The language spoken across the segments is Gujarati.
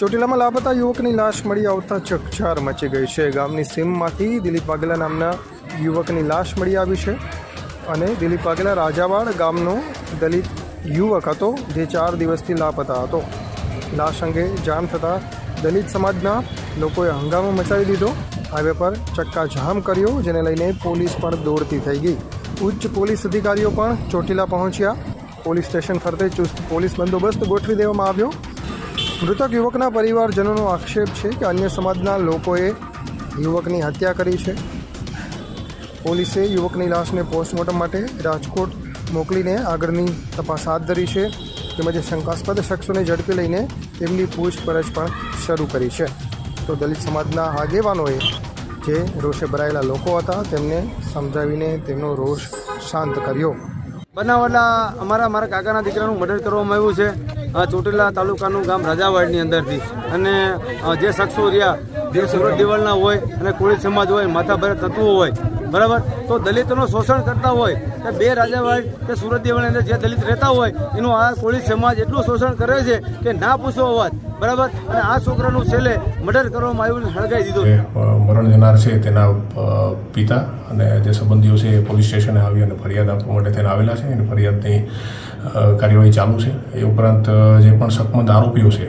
ચોટીલામાં લાપતા યુવકની લાશ મળી આવતા ચકચાર મચી ગઈ છે. ગામની સીમમાંથી દિલીપ વાઘેલા નામના યુવકની લાશ મળી આવી છે અને દિલીપ વાઘેલા રાજાવાડ ગામનો દલિત યુવક હતો જે ચાર દિવસથી લાપતા હતો. લાશ અંગે જાણ થતાં દલિત સમાજના લોકોએ હંગામો મચાવી દીધો. હાઈવે પર ચક્કાજામ કર્યો, જેને લઈને પોલીસ પણ દોડતી થઈ ગઈ. ઉચ્ચ પોલીસ અધિકારીઓ પણ ચોટીલા પહોંચ્યા. પોલીસ સ્ટેશન ફરતે ચુસ્ત પોલીસ બંદોબસ્ત ગોઠવી દેવામાં આવ્યો. મૃતક યુવકના પરિવારજનોનો આક્ષેપ છે કે અન્ય સમાજના લોકોએ યુવકની હત્યા કરી છે. પોલીસે યુવકની લાશને પોસ્ટમોર્ટમ માટે રાજકોટ મોકલીને આગળની તપાસ હાથ ધરી છે. તેમજ શંકાસ્પદ શખ્સોને ઝડપી લઈને તેમની પૂછપરછ પણ શરૂ કરી છે. તો દલિત સમાજના આગેવાનોએ જે રોષે ભરાયેલા લોકો હતા તેમને સમજાવીને તેમનો રોષ શાંત કર્યો. બનાવવાના અમારા, મારા કાકાના દીકરાનું મર્ડર કરવામાં આવ્યું છે. ચોટીલા તાલુકાનું ગામ રાજાવાડની અંદરથી. અને જે શખ્સો રહ્યા, જે સુરત દિવાળના હોય અને કોળી સમાજ હોય, માથાભારે તત્વો હોય, બરાબર? તો દલિતોનું શોષણ કરતા હોય કે બે રાજાવાડ કે સુરત દિવાળની અંદર જે દલિત રહેતા હોય, એનું આ કોળી સમાજ એટલું શોષણ કરે છે કે ના પૂછો વાત બરાબર? અને આ છોકરાનું છેલ્લે મર્ડર કરવામાં આવ્યું સળગાવી દીધું મરણ જનાર છે તેના પિતા અને જે સંબંધીઓ છે એ પોલીસ સ્ટેશને આવી અને ફરિયાદ આપવા માટે તેને આવેલા છે અને ફરિયાદની કાર્યવાહી ચાલુ છે. એ ઉપરાંત જે પણ શકમંદ આરોપીઓ છે,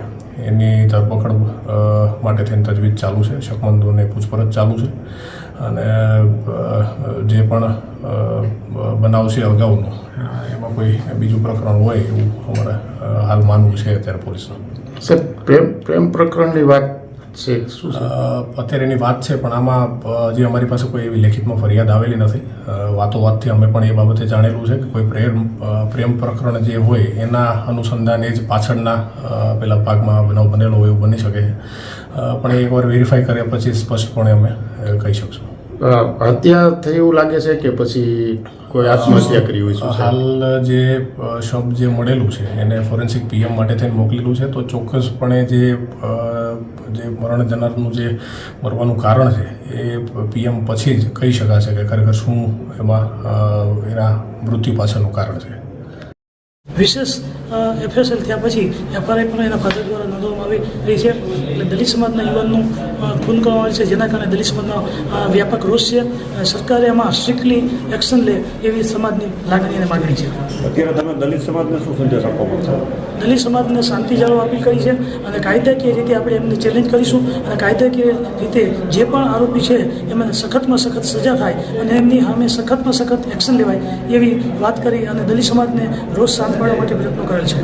એની ધરપકડ માટે થઈને તજવીજ ચાલુ છે. શકમંદોને પૂછપરછ ચાલુ છે. અને જે પણ બનાવ છે અગાઉનો એમાં કોઈ બીજું પ્રકરણ હોય એવું અમારે હાલ માનવું છે અત્યારે પોલીસનું. સર પ્રેમ પ્રેમ પ્રકરણની વાત છે શું અત્યારે એની વાત છે પણ આમાં જે હજી અમારી પાસે કોઈ એવી લેખિતમાં ફરિયાદ આવેલી નથી. વાતો વાતથી અમે પણ એ બાબતે જાણેલું છે કે કોઈ પ્રેમ પ્રેમ પ્રકરણ જે હોય એના અનુસંધાને જ પાછળના પેલા ભાગમાં બનાવ બનેલો હોય એવું બની શકે છે. પણ એકવાર વેરીફાઈ કર્યા પછી સ્પષ્ટપણે અમે કહી શકશું. હત્યા થઈ એવું લાગે છે કે પછી કોઈ આત્મહત્યા કરી હોય છે? હાલ જે શબ જે મળેલું છે, એને ફોરેન્સિક પીએમ માટે થઈને મોકલેલું છે, તો ચોક્કસપણે જે જે મરણ જનારનું જે મરવાનું કારણ છે, એ પીએમ પછી જ કહી શકાશે કે ખરેખર શું એમાં એના મૃત્યુ પાછળનું કારણ છે. વિશેષ એફએસએલ થયા પછી એફઆરઆઈ પણ એના ફાધર દ્વારા નોંધવામાં આવી રહી છે. એટલે દલિત સમાજના યુવાનનું ખૂન કરવામાં આવે છે જેના કારણે દલિત સમાજમાં વ્યાપક રોષ છે. સરકારે એમાં સ્ટ્રિક્ટલી એક્શન લે એવી સમાજની લાગણી અને માગણી છે. અત્યારે તમે દલિત સમાજને શું સંદેશ આપવા માંગો છો? દલિત સમાજને શાંતિ જાળવવા અપીલ કરી છે અને કાયદાકીય રીતે આપણે એમને ચેલેન્જ કરીશું અને કાયદાકીય રીતે જે પણ આરોપી છે એમને સખતમાં સખત સજા થાય અને એમની સામે સખતમાં સખત એક્શન લેવાય એવી વાત કરી અને દલિત સમાજને રોષ શાંત પાડવા માટે પ્રયત્નો કરેલ છે.